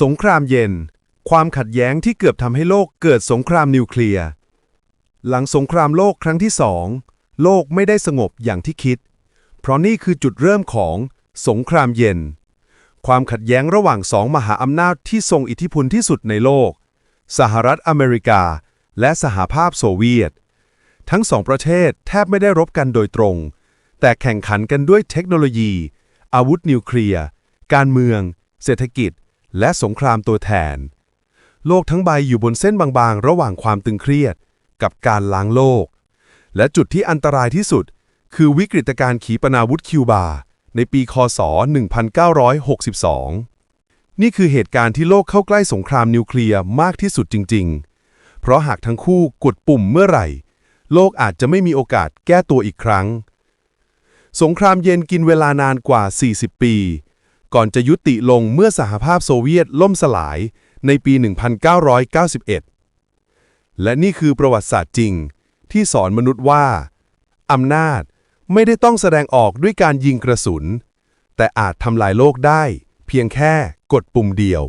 สงครามเย็น ความขัดแย้งที่เกือบทำให้โลกเกิดสงครามนิวเคลียร์ หลังสงครามโลกครั้งที่สองโลกไม่ได้สงบอย่างที่คิด เพราะนี่คือจุดเริ่มของสงครามเย็น ความขัดแย้งระหว่างสองมหาอำนาจที่ทรงอิทธิพลที่สุดในโลก สหรัฐอเมริกา และสหภาพโซเวียต ทั้งสองประเทศแทบไม่ได้รบกันโดยตรง แต่แข่งขันกันด้วยเทคโนโลยี อาวุธนิวเคลียร์ การเมือง เศรษฐกิจ และสงครามตัวแทน โลกทั้งใบอยู่บนเส้นบางๆ ระหว่างความตึงเครียด กับการล้างโลก และจุดที่อันตรายที่สุด คือวิกฤตการณ์ขีปนาวุธคิวบา ในปีคศ 1962 นี่คือเหตุการณ์ที่โลกเข้าใกล้สงครามนิวเคลียร์มากที่สุดจริง ๆ เพราะหากทั้งคู่กดปุ่มเมื่อไหร่ โลกอาจจะไม่มีโอกาสแก้ตัวอีกครั้ง สงครามเย็นกินเวลานานกว่า 40 ปี ก่อนจะยุติลงเมื่อสหภาพโซเวียตล่มสลายในปี 1991 และนี่คือประวัติศาสตร์จริง ที่สอนมนุษย์ว่าอำนาจไม่ได้ต้องแสดงออกด้วยการยิงกระสุน แต่อาจทำลายโลกได้ เพียงแค่กดปุ่มเดียว